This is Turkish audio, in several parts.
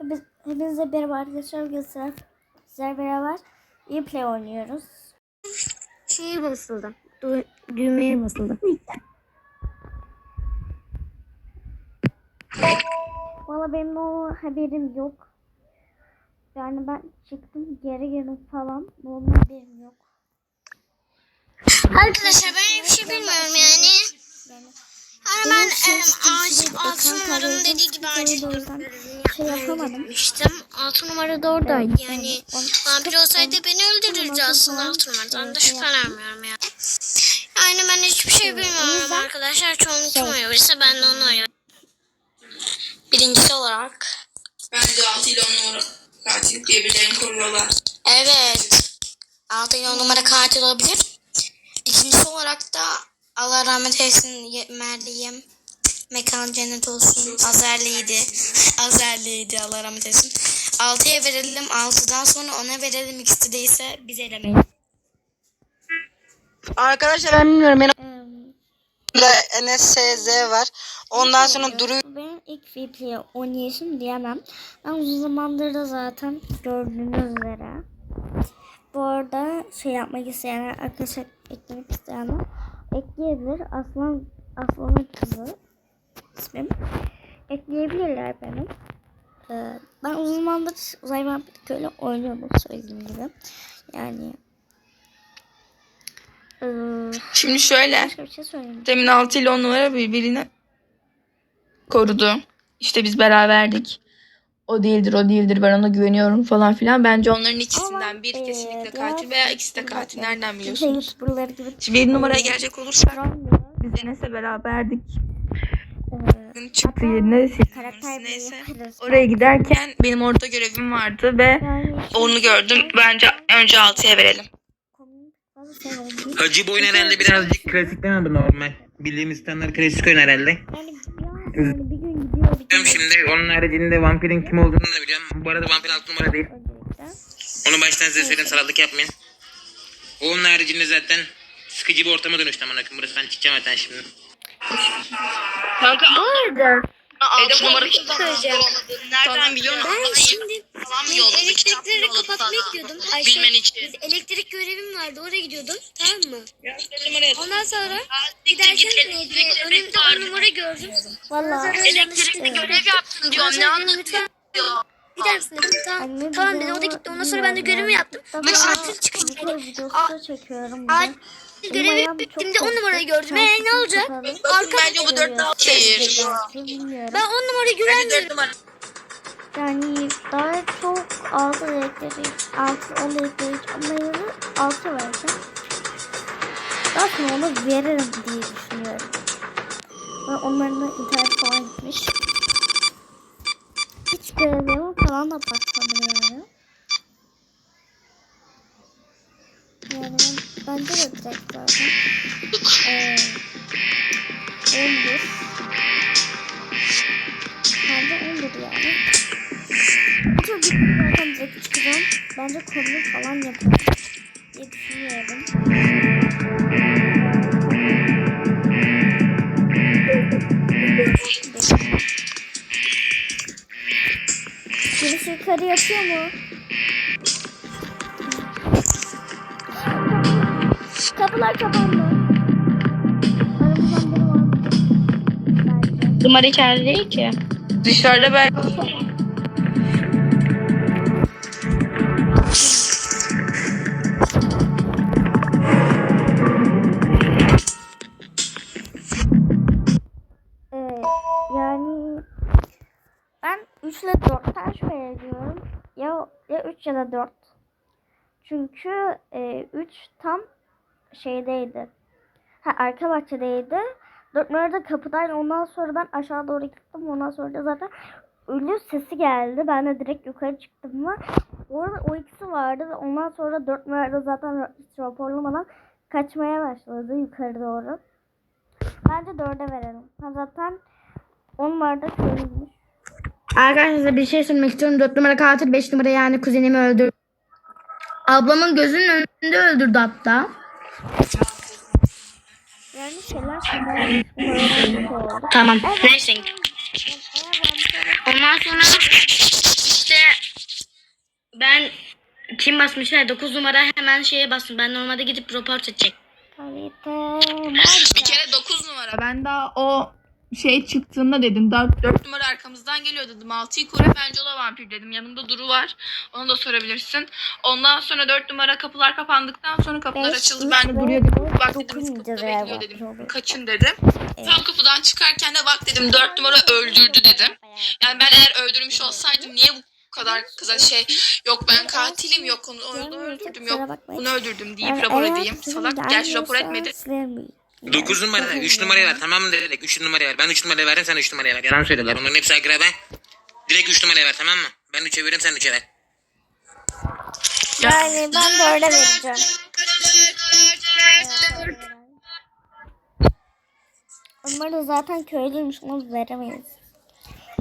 Biz, hepinize merhaba arkadaşlar. Göster. Sizler beraber iyi play oynuyoruz. Şeyi basıldı. Du düğmeye basıldı. Valla benim o haberim yok. Yani ben çıktım geri girdim falan. Bunun haberim yok. Arkadaşlar ben hiçbir şey bilmiyorum yani. Yani Ama ben şey ağaç, kaydıydı. dediği gibi ağaç şey yapamadım. gitmiştim. Altı numara da oradaydı. Evet, Yani evet. Vampir olsaydı beni öldürürdü aslında sonra- altı numaradan da Evet, şey şüphelenmiyorum yani. Yani ben hiçbir şey bilmiyorum yüzden- arkadaşlar. Çoğunluk Şey- kim oynuyorsa ben de onu oynuyorum. Birincisi olarak. Bence 6 ile 10 numara katil birbirlerini koruyorlar. Evet. 6 ile 10 numara katil olabilir. İkincisi olarak da Allah rahmet eylesin Ye- Meryem. Mekan cennet olsun. Azerliydi. Azerliydi Allah rahmet eylesin. 6'ya verelim. 6'dan sonra ona verelim. İkisi değilse biz elemeyiz. Arkadaşlar ben bilmiyorum. Benim Eee, de NSZ var. Ondan sonra Duru benim ilk play oynayışım diyemem. Ben uzun zamandır da zaten gördüğünüz üzere. Bu arada şey yapmak isteyenler, arkadaşlar eklemek isteyenler ekleyebilir. Aslan, Aslan'ın kızı ismim. Ekleyebilirler benim. Ee, ben uzun zamandır uzay vampiri köyle oynuyordum söylediğim gibi. Yani ee, Şimdi şöyle. bir şey söyleyeyim. Demin 6 ile 10 numara birbirini korudu. İşte biz beraberdik. O değildir, o değildir. Ben ona güveniyorum falan filan. Bence onların ikisinden Ama, bir eee, kesinlikle katil veya ikisi de katil. Nereden biliyorsunuz? Şimdi bir numaraya gelecek olursak biz Enes'le beraberdik. Çıktığı Hatta yerine karakter neyse. Oraya giderken benim orada görevim vardı ve Yani onu gördüm. Bence önce 6'ya verelim. Hacı bu oyun herhalde birazcık klasikten aldı normal. Bildiğimiz standart klasik oyun herhalde. Yani bir, yani bir gün gidiyor bir gün Biliyorum şimdi onun haricinde vampirin kim olduğunu da biliyorum. Bu arada vampir altı numara değil. Onu baştan size söyleyeyim sarıldık yapmayın. Onun haricinde zaten sıkıcı bir ortama dönüştü akım. Burası ben çıkacağım zaten şimdi. Kanka Bu arada 6 numara söyleyeceğim. Nereden biliyorsun? Ben şimdi Falan ben yolladı? Kitap elektrikleri yolladı kapatmaya sana? gidiyordum. Ayşe, Bilmen için. biz elektrik görevim vardı. Oraya gidiyordum. Tamam mı? Ondan sonra giderken elektrik Önümde on numara gördüm. Valla Elektrikli görev yaptın diyorum. Ne anlatıyorsun? Gider misin dedim. Tamam, tamam dedi. O da gitti. Ondan sonra ben de görevimi yaptım. Sonra acil çıkışım video çekiyorum. Acil görevi bittiğimde on numarayı korktu. gördüm. Ee ne olacak? Arka Bence bu 4 6 hayır. Bilmiyorum. ben on numarayı güvenmiyorum. numara. Yani daha çok altı elektrik, altı on elektrik ama altı vereceğim. Daha sonra onu veririm diye düşünüyorum. Ve onların da internet falan gitmiş. Hiç göremiyorum falan da bakmadım yani. Yani direkt zaten. Ee, 11. Bence 11 yani. Çok zaten direkt çıkacağım. Bence konu falan yaparım diye düşünüyorum. Birisi yukarı yapıyor mu? Numara içeride değil ki. Dışarıda belki. Evet, yani ben 3 ile 4'ten şüphe ediyorum. Ya ya 3 ya da 4. Çünkü 3 tam şeydeydi. Ha arka bahçedeydi. 4 numarada kapıdaydı. Ondan sonra ben aşağı doğru gittim. Ondan sonra da zaten ölü sesi geldi. Ben de direkt yukarı çıktım ama orada o ikisi vardı ve ondan sonra 4 numarada zaten hiç raporlamadan kaçmaya başladı yukarı doğru. Bence 4'e verelim. Ha zaten 10 numarada körüymüş. Arkadaşlar bir şey söylemek istiyorum. 4 numara katil 5 numara yani kuzenimi öldürdü. Ablamın gözünün önünde öldürdü hatta. Yani şeyler şey. Tamam. Neyse. Eğer vampire Ondan sonra Ben kim basmışlar? 9 numara hemen şeye bastım. Ben normalde gidip report edecek. Bir kere 9 numara. Ben daha o şey çıktığında dedim. 4, 4 numara arkamızdan geliyor dedim. 6'yı koru bence o da vampir dedim. Yanımda Duru var. Onu da sorabilirsin. Ondan sonra 4 numara kapılar kapandıktan sonra kapılar Beş, açıldı. Ben de Duru'ya dedim. Bak dedim biz kapıda bekliyor dedim. Kaçın dedim. Tam kapıdan çıkarken de bak dedim 4 numara öldürdü dedim. Yani ben eğer öldürmüş olsaydım niye bu kadar kıza şey yok ben katilim yok onu, onu öldürdüm yok bunu öldürdüm deyip rapor edeyim. Salak gerçi rapor etmedi. 9 numara, 3 numaraya ver. Tamam mı dedik? 3 numaraya ver. Ben 3 numaraya verdim sen 3 numaraya ver. Yalan söylediler. Onların hepsi akraba. Direkt 3 numaraya ver tamam mı? Ben 3'e veririm sen 3'e ver. Yani ben dörde vereceğim. Onlar da zaten köylüymüş onu veremeyiz.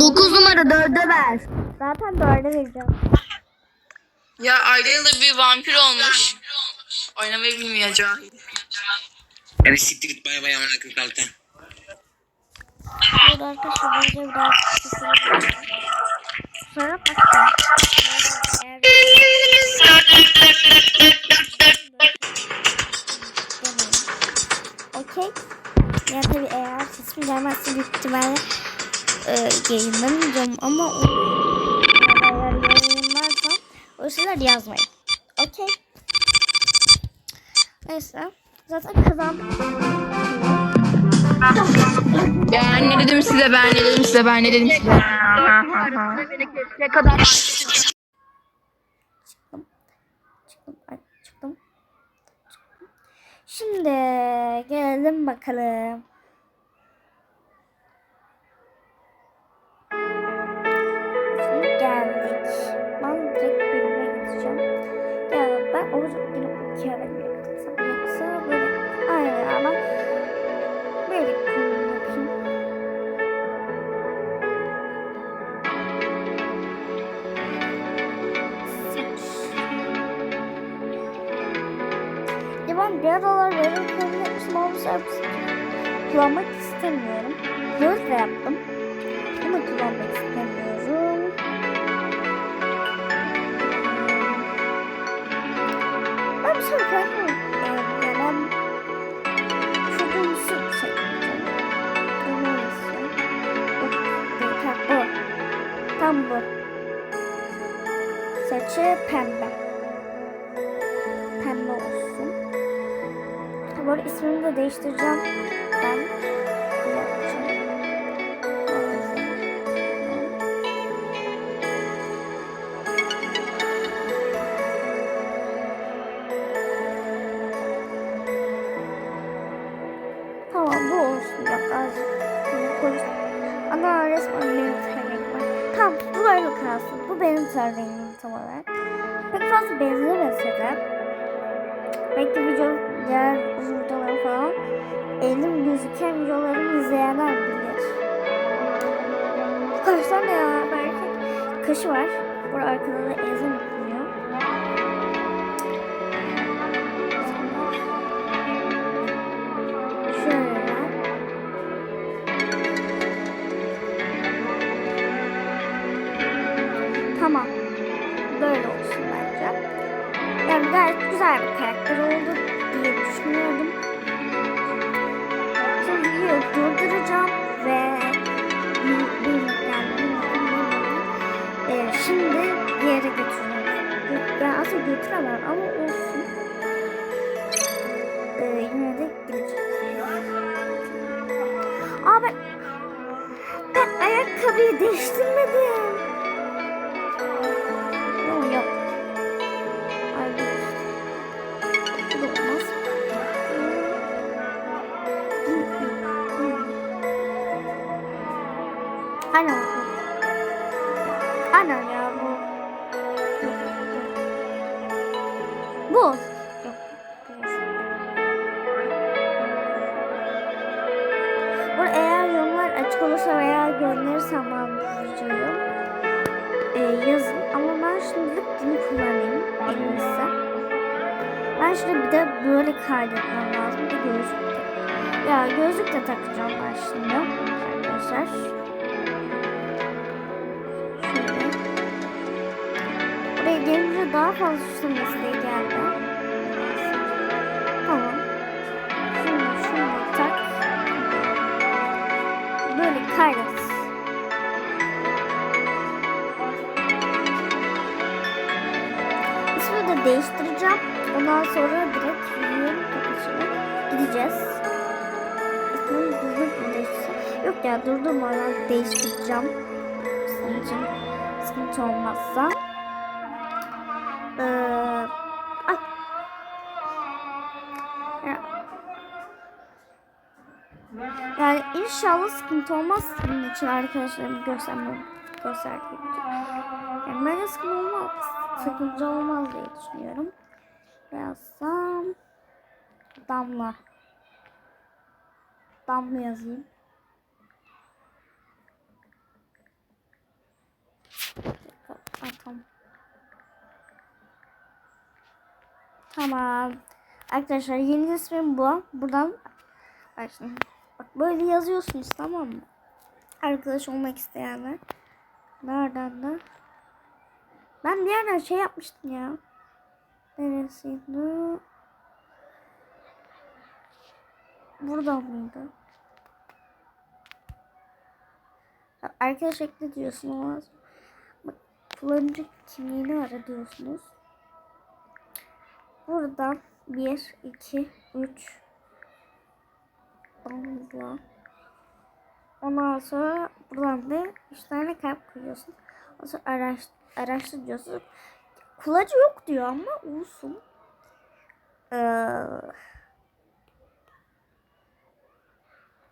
9 numara 4'e ver. Zaten dörde vereceğim. Ya Aylin de bir vampir olmuş. Oynamayı bilmiyor cahil. Yani siktir git baya baya amına koyayım kalite. Burada arkadaşlar bence biraz küfür Sonra bakacağım. Okey. Yani tabii eğer sesim gelmezse büyük ihtimalle e, yayınlamayacağım ama o eğer yayınlarsam o şeyler yazmayın. Okey. Neyse. Zaten kazandık. Ben ne dedim size ben ne dedim size ben ne dedim size. Ne kadar Çıktım. Ay, çıktım. Çıktım. Şimdi gelelim bakalım. Ben bir aralar böyle ama servis kullanmak istemiyorum. Gözle yaptım. Ama kullanmak istemiyorum. Ben bir şey bırakmıyorum. Ee. Tam bu. Saçı. Pembe Bu arada ismini de değiştireceğim. Ben. Tamam bu olsun. Yok azıcık. Ana resmen benim terrengim var. Tamam bu böyle kalsın. Bu benim terrengim tam olarak. Pek fazla benzemese de belki video diğer uzun falan elim gözüken videolarımı izleyenler bilir. Kaç tane ya belki kaşı var. Bu arkada da ezan olursa veya gönderirsem ben bu videoyu e, yazın. Ama ben şimdilik bunu kullanayım en. Ben şimdi bir de böyle kaydetmem lazım. Bir gözlük de. Ya gözlük de takacağım ben şimdi arkadaşlar. Şöyle. buraya gelince daha fazla süsleme isteği geldi. Değiştirsem? Yok ya durdurmadan değiştireceğim. Sizin için sıkıntı olmazsa. Ee, ay. Ya. Yani inşallah sıkıntı olmaz bunun için arkadaşlarım göstermem gösterdiğim için. Yani bence sıkıntı olmaz. Sıkıntı olmaz diye düşünüyorum. Yazsam damla. Damla yazayım. Ay, tamam. Tamam. Arkadaşlar yeni ismim bu. Buradan bak. Bak böyle yazıyorsunuz tamam mı? Arkadaş olmak isteyenler. Nereden de? Ben bir yerden şey yapmıştım ya. Neresiydi? Buradan mıydı? Ya Arkadaş ekle diyorsunuz. Bak, kullanıcı kimliğini ara. Buradan 1, 2, 3 Onunla. Ondan sonra buradan da 3 tane kalp koyuyorsun. Ondan sonra araş, araştır diyorsun. Kulacı yok diyor ama olsun. Ee,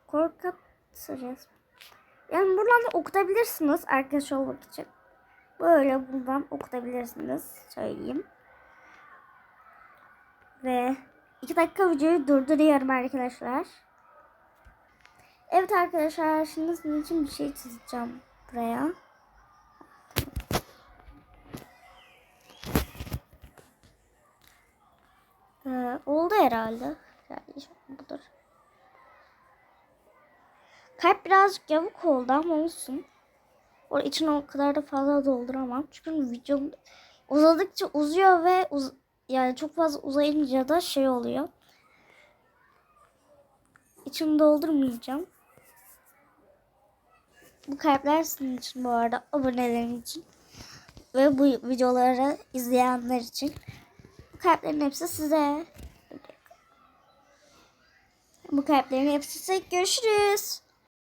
korkat resmi. Yani buradan da okutabilirsiniz arkadaş olmak için. Böyle buradan okutabilirsiniz. Söyleyeyim. Ve 2 dakika videoyu durduruyorum arkadaşlar. Evet arkadaşlar şimdi sizin için bir şey çizeceğim buraya. Ee, oldu herhalde. Şu- budur. Kalp birazcık yamuk oldu ama olsun. O içine o kadar da fazla dolduramam. Çünkü videom uzadıkça uzuyor ve uz yani çok fazla uzayınca da şey oluyor. İçini doldurmayacağım. Bu kalpler sizin için bu arada abonelerim için ve bu videoları izleyenler için. Bu kalplerin hepsi size. Bu kalplerin hepsi size. Görüşürüz.